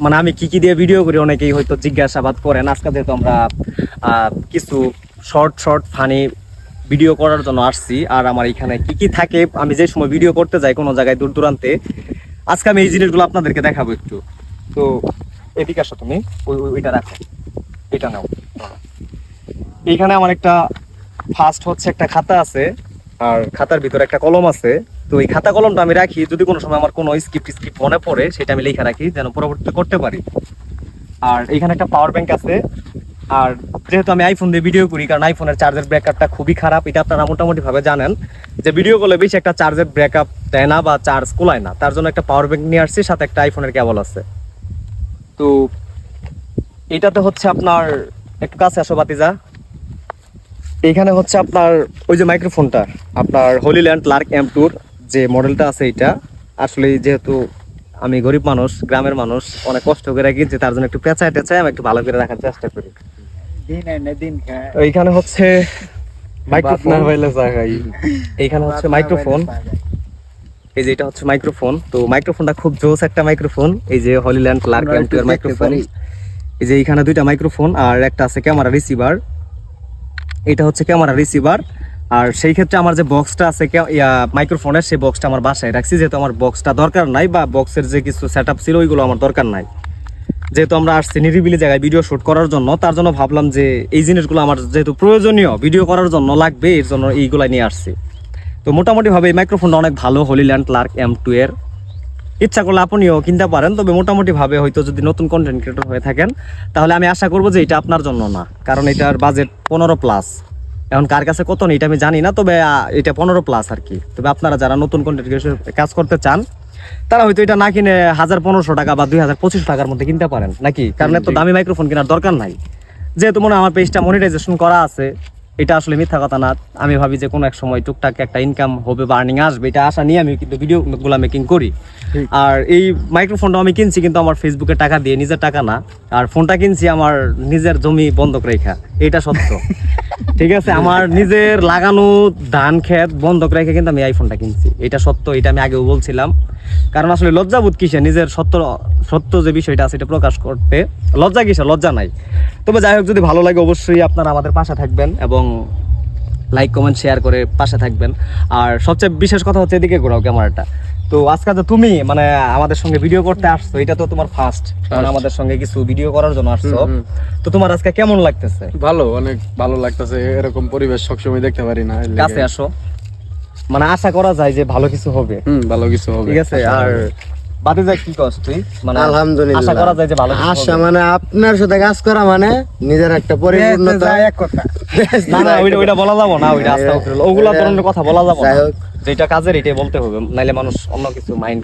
মানে আমি কি কি দিয়ে ভিডিও করি, অনেকেই হয়তো জিজ্ঞাসাবাদ করেন। আজকে যেহেতু আমরা কিছু শর্ট শর্ট ফানি ভিডিও করার জন্য আসছি, আর আমার এখানে কি কি থাকে, আমি যে সময় ভিডিও করতে যাই কোনো জায়গায় দূর দূরান্তে, আজকে আমি এই জিনিসগুলো আপনাদেরকে দেখাবো একটু। তো, এদিকে আসো তুমি, ওই- ওইটা রাখো। এটা নাও। এইখানে আমার একটা ফার্স্ট হচ্ছে একটা খাতা আছে, আর খাতার ভিতরে একটা কলম আছে। তো এই খাতা কলমটা আমি রাখি, যদি কোনো সময় আমার কোনো স্ক্রিপ্ট স্ক্রিপ্ট মনে পড়ে, সেটা আমি লেখা রাখি, যেন পরবর্তীতে করতে পারি। আর এখানে একটা পাওয়ার ব্যাংক আছে। আর যেহেতু আমি আইফোন দিয়ে ভিডিও করি, কারণ আইফোনের চার্জের ব্যাকআপটা খুবই খারাপ, এটা আপনারা মোটামুটি ভাবে জানেন, যে ভিডিও করলে বেশি একটা চার্জের ব্যাকআপ দেয় না বা চার্জ কোলায় না। তার জন্য একটা পাওয়ার ব্যাংক নিয়ে আসছি, সাথে একটা আইফোনের কেবল আছে। তো এটাতে হচ্ছে আপনার, একটু কাছে আসো বাতিজা এইখানে হচ্ছে আপনার ওই যে মাইক্রোফোনটা আপনার হলিল্যান্ড লার্ক এম টুর যে মডেলটা আছে এটা আসলে যেহেতু আমি গরিব মানুষ গ্রামের মানুষ অনেক কষ্ট করে কিনছি তার জন্য একটু পেঁচায় টেচায় আমি একটু ভালো করে রাখার চেষ্টা করি। এইখানে হচ্ছে মাইক্রোফোন। এইখানে হচ্ছে মাইক্রোফোন। এই যে এটা হচ্ছে মাইক্রোফোন। তো মাইক্রোফোনটা খুব জোস একটা মাইক্রোফোন। এই যে হলিল্যান্ড লার্ক আমরা এম এর মাইক্রোফোন। এই যে এইখানে দুইটা মাইক্রোফোন আর একটা আছে ক্যামেরা রিসিভার। এটা হচ্ছে ক্যামেরা রিসিভার। আর সেই ক্ষেত্রে আমার যে বক্সটা আছে মাইক্রোফোনের সেই বক্সটা আমার বাসায় রাখছি, যেহেতু আমার বক্সটা দরকার নাই বা বক্সের যে কিছু সেট ছিল, ওইগুলো আমার দরকার নাই। যেহেতু আমরা আসছি নিরিবিলি জায়গায় ভিডিও শুট করার জন্য, তার জন্য ভাবলাম যে এই জিনিসগুলো আমার যেহেতু প্রয়োজনীয় ভিডিও করার জন্য লাগবে, এর জন্য এইগুলা নিয়ে আসছি। তো মোটামুটি ভাবে এই মাইক্রোফোনটা অনেক ভালো হলিল্যান্ড লার্ক এম টু এর। ইচ্ছা করলে আপনিও কিনতে পারেন, তবে মোটামুটিভাবে হয়তো যদি নতুন কন্টেন্ট ক্রিয়েটর হয়ে থাকেন, তাহলে আমি আশা করব যে এটা আপনার জন্য না, কারণ এটার বাজেট পনেরো প্লাস এখন কার কাছে কত নেই এটা আমি জানি না তবে এটা পনেরো প্লাস আর কি। তবে আপনারা যারা নতুন কন্টেন্ট কাজ করতে চান তারা হয়তো এটা না কিনে হাজার পনেরোশো টাকা বা দুই হাজার পঁচিশশো টাকার মধ্যে কিনতে পারেন নাকি? কারণ এত দামি মাইক্রোফোন কেনার দরকার নাই। যেহেতু মনে হয় আমার পেজটা মনিটাইজেশন করা আছে এটা আসলে মিথ্যা কথা না। আমি ভাবি যে কোনো এক সময় টুকটাক একটা ইনকাম হবে বা আর্নিং আসবে এটা আশা নিয়ে আমি কিন্তু ভিডিও গুলা মেকিং করি। আর এই মাইক্রোফোনটা আমি কিনছি কিন্তু আমার ফেসবুকে টাকা দিয়ে নিজের টাকা না। আর ফোনটা কিনছি আমার নিজের জমি বন্ধক রেখা এটা সত্য। ঠিক আছে? আমার নিজের লাগানো ধান ক্ষেত বন্ধক রেখে কিন্তু আমি আইফোনটা কিনছি। এটা সত্য এটা আমি আগেও বলছিলাম। কারণ আসলে লজ্জাবোধ কিসে নিজের সত্য সত্য যে বিষয়টা আছে এটা প্রকাশ করতে লজ্জা কিসে লজ্জা নাই। তবে যাই হোক যদি ভালো লাগে অবশ্যই আপনারা আমাদের পাশে থাকবেন এবং লাইক কমেন্ট শেয়ার করে পাশে থাকবেন। আর সবচেয়ে বিশেষ কথা হচ্ছে এদিকে ঘোরাও ক্যামেরাটা। তো আজকে তো তুমি মানে আমাদের সঙ্গে ভিডিও করতে আসছো এটা তো তোমার ফার্স্ট কারণ আমাদের সঙ্গে কিছু ভিডিও করার জন্য আসছো। তো তোমার আজকে কেমন লাগতেছে? ভালো অনেক ভালো লাগতেছে। এরকম পরিবেশ সবসময় দেখতে পারি না কাছে আসো। মানে আশা করা যায় যে ভালো কিছু হবে। ভালো কিছু হবে। ঠিক আছে আর বাদে যায় কি কস তুই? মানে আলহামদুলিল্লাহ। আশা করা যায় যে ভালো আশা মানে আপনার সাথে কাজ করা মানে নিজের একটা পরিপূর্ণতা। না না ওইটা ওইটা বলা যাব না ওইটা আস্তে ওগুলা ধরনের কথা বলা যাব না। যেটা কাজের এটাই বলতে হবে। নাইলে মানুষ অন্য কিছু মাইন্ড